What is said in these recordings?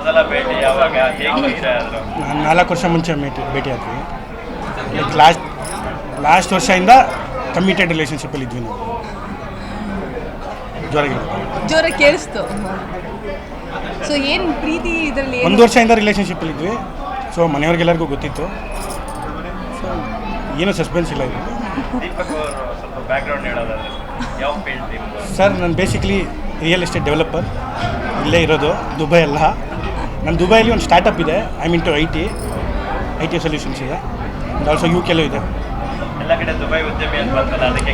ಮೊದಲ ಭೇಟಿ ಯಾವಾಗ ಹೇಗೆ ಪರಿಚಯ ಆದ್ರು? ನಾನು ನಾಲ್ಕು ವರ್ಷ ಮುಂಚೆ ಭೇಟಿ ಭೇಟಿ ಆದ್ವಿ. ಲೈಕ್ ಲಾಸ್ಟ್ ಲಾಸ್ಟ್ ವರ್ಷದಿಂದ ಕಮಿಟೆಡ್ ರಿಲೇಷನ್ಶಿಪ್ಪಲ್ಲಿ ಇದ್ವಿ ನಾವು. ಜೋರಾಗಿ. ಜೋರ ಕೇಳಿಸ್ತು. ಸೊ ಏನು ಪ್ರೀತಿ ಇದರಲ್ಲಿ ಒಂದು ವರ್ಷದಿಂದ ರಿಲೇಷನ್ಶಿಪ್ಪಲ್ಲಿ ಇದ್ವಿ. ಸೊ ಮನೆಯವ್ರಿಗೆಲ್ಲರಿಗೂ ಗೊತ್ತಿತ್ತು. ಸೊ ಏನೂ ಸಸ್ಪೆನ್ಸ್ ಇಲ್ಲ ಇದು ದೀಪಕ್ ಅವರು ಸ್ವಲ್ಪ ಬ್ಯಾಕ್ಗ್ರೌಂಡ್ ಹೇಳೋದಾದ್ರೆ ಯಾವ ಫೀಲ್ಡ್ ನಿಮ್ದು ಸರ್ ನಾನು ಬೇಸಿಕ್ಲಿ ರಿಯಲ್ ಎಸ್ಟೇಟ್ ಡೆವಲಪರ್ ಇಲ್ಲೇ ಇರೋದು ದುಬೈ ಅಲ್ಲ. ನನ್ನ ದುಬೈಲಿ ಒಂದು ಸ್ಟಾರ್ಟಪ್ ಇದೆ I mean to I T I T solutions ಇದೆ ಆ್ಯಂಡ್ ಆಲ್ಸೋ ಯು ಕೆಲವು ಇದೆ. ಎಲ್ಲ ಕಡೆ ದುಬೈ ಉದ್ಯಮಿ ಅಂತ ಅದಕ್ಕೆ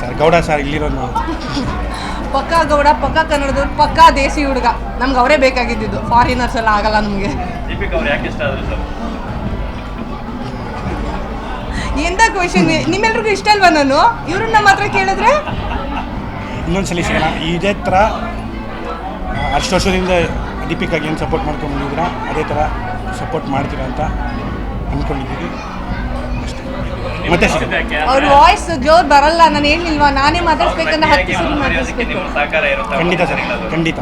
ಸರ್ ಗೌಡ ಸರ್ ಇಲ್ಲಿರೋದು ಪಕ್ಕಾ ಪಕ್ಕ ಗೌಡ ಪಕ್ಕ ಕನ್ನಡದವ್ರು ಪಕ್ಕ ದೇಸಿ ಹುಡುಗ. ನಮ್ಗೆ ಅವರೇ ಬೇಕಾಗಿದ್ದಿದ್ದು. ಫಾರಿನರ್ಸ್ ಎಲ್ಲ ಆಗಲ್ಲ ನಮಗೆ. ದೀಪಿಕ್ ಅವ್ರು ಯಾಕೆ ಇಷ್ಟ ಆದ್ರು ಸರ್? ಎಂತ ಕ್ವಶನ್ ನಿಮ್ಮೆಲ್ರಿಗೂ ಇಷ್ಟ ಅಲ್ವಾ ನಾನು? ಇವ್ರನ್ನ ನಮ್ಮ ಹತ್ರ ಕೇಳಿದ್ರೆ? ಇನ್ನೊಂದು ಸಲ ಸಿಗೋಣ ಇದೇ ಥರ ಅಷ್ಟು ವರ್ಷದಿಂದ ದೀಪಿಕಾಗಿ ಏನು ಸಪೋರ್ಟ್ ಮಾಡ್ಕೊಂಡು ಬಂದಿದ್ದೀರಾ? ಅದೇ ಥರ ಸಪೋರ್ಟ್ ಮಾಡ್ತೀರಾ ಅಂತ ಅಂದ್ಕೊಂಡಿದ್ದೀವಿ ಅಷ್ಟೇ. ಮತ್ತೆ ಅವ್ರ ವಾಯ್ಸ್ ಜೋರ್ ಬರಲ್ಲ ನಾನು ಹೇಳಿಲ್ವಾ ನಾನೇ ಮಾತಾಡ್ಸ್ಬೇಕಂದ್ರೆ ಹತ್ತು ಸರಿ ಮಾತಾಡ್ಸ್ಬೇಕು. ಖಂಡಿತ ಸರ್. ಖಂಡಿತ.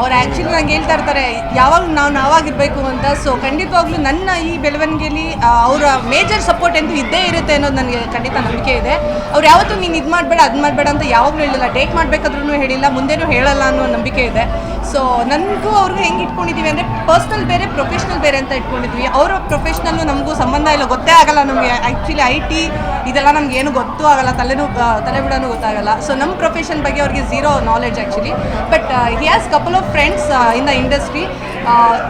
ಅವ್ರು ಆ್ಯಕ್ಚುಲಿ ನಂಗೆ ಹೇಳ್ತಾ ಇರ್ತಾರೆ ಯಾವಾಗ ನಾವು ನಾವಾಗಿರ್ಬೇಕು ಅಂತ. ಸೊ ಖಂಡಿತವಾಗ್ಲೂ ನನ್ನ ಈ ಬೆಳವಣಿಗೆಯಲ್ಲಿ ಅವರ ಮೇಜರ್ ಸಪೋರ್ಟ್ ಅಂತೂ ಇದ್ದೇ ಇರುತ್ತೆ ಅನ್ನೋದು ನನಗೆ ಖಂಡಿತ ನಂಬಿಕೆ ಇದೆ. ಅವ್ರು ಯಾವತ್ತೂ ನೀನು ಇದು ಮಾಡಬೇಡ ಅದು ಮಾಡಬೇಡ ಅಂತ ಯಾವಾಗಲೂ ಹೇಳಿಲ್ಲ. ಟೇಕ್ ಮಾಡಬೇಕಾದ್ರೂ ಹೇಳಿಲ್ಲ ಮುಂದೇನೂ ಹೇಳಲ್ಲ ಅನ್ನೋ ನಂಬಿಕೆ ಇದೆ. ಸೊ ನನಗೂ ಅವ್ರಿಗೂ ಹೆಂಗೆ ಇಟ್ಕೊಂಡಿದ್ದೀವಿ ಅಂದರೆ ಪರ್ಸ್ನಲ್ ಬೇರೆ ಪ್ರೊಫೆಷ್ನಲ್ ಬೇರೆ ಅಂತ ಇಟ್ಕೊಂಡಿದ್ವಿ. ಅವರ ಪ್ರೊಫೆಷ್ನಲ್ಲು ನಮಗೂ ಸಂಬಂಧ ಇಲ್ಲ, ಗೊತ್ತೇ ಆಗಲ್ಲ ನಮಗೆ. ಆ್ಯಕ್ಚುಲಿ ಐ ಟಿ ಇದೆಲ್ಲ ನಮ್ಗೆ ಏನು ಗೊತ್ತೂ ಆಗಲ್ಲ, ತಲೆನೂ ತಲೆ ಬಿಡೋನು ಗೊತ್ತಾಗಲ್ಲ. ಸೊ ನಮ್ಮ ಪ್ರೊಫೆಷನ್ ಬಗ್ಗೆ ಅವ್ರಿಗೆ zero knowledge actually but he has couple of friends in the industry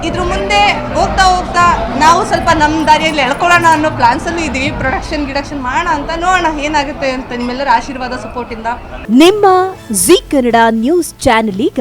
ಇದ್ರ ಮುಂದೆ ಹೋಗ್ತಾ ಹೋಗ್ತಾ ನಾವು ಸ್ವಲ್ಪ ನಮ್ಮ ದಾರಿಯಲ್ಲಿ ಎಳ್ಕೊಳ್ಳೋಣ ಅನ್ನೋ ಪ್ಲಾನ್ಸಲ್ಲೂ ಇದ್ದೀವಿ ಪ್ರೊಡಕ್ಷನ್ ಗಿಡಕ್ಷನ್ ಮಾಡೋಣ ಅಂತ ನೋಡೋಣ ಏನಾಗುತ್ತೆ ಅಂತ ನಿಮ್ಮೆಲ್ಲರ ಆಶೀರ್ವಾದ ಸಪೋರ್ಟಿಂದ ನಿಮ್ಮ ಜಿ ಕನ್ನಡ ನ್ಯೂಸ್ ಚಾನೆಲ್ ಈಗ